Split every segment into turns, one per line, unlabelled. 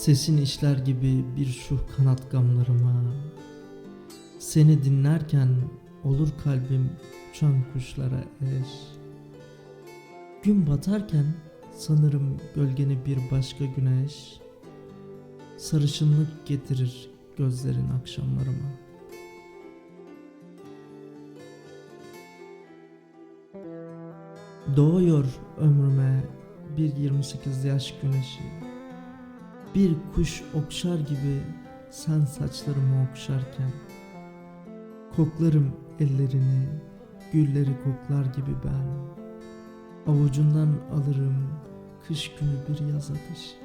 Sesin işler gibi bir şuh kanat gamlarıma. Seni dinlerken olur kalbim uçan kuşlara eş. Gün batarken sanırım gölgeni bir başka güneş. Sarışınlık getirir gözlerin akşamlarıma. Doğuyor ömrüme bir 28 yaş güneşi Bir kuş okşar gibi sen saçlarımı okşarken Koklarım ellerini, gülleri koklar gibi ben. Avucundan alırım kış günü bir yaz ateşi.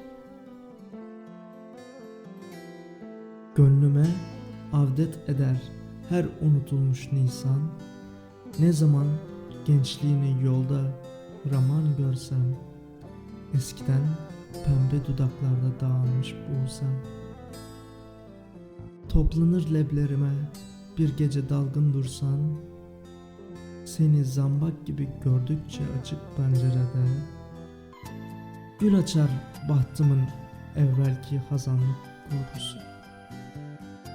Gönlüme avdet eder her unutulmuş Nisan. Ne zaman gençliğini yolda raman görsem Eskiden pembe dudaklarda dağılmış buğsam Toplanır leblerime bir gece dalgın dursan. Seni zambak gibi gördükçe açık pencerede. Gül açar bahtımın evvelki hazanlık kurgusu.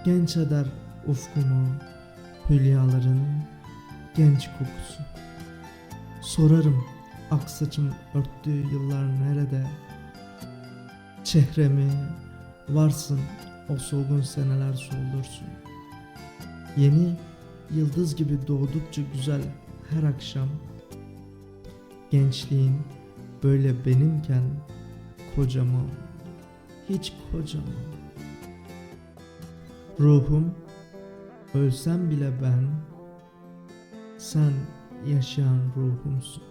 Genç eder ufkumu hülyaların genç kokusu. Sorarım ak saçım örttüğü yıllar nerede Çehremi varsın o solgun seneler soldursun. Yeni yıldız gibi doğdukça güzel her akşam. Gençliğin böyle benimken kocamam Hiç kocamam Ruhum ölsem bile ben Sen yaşayan ruhumsun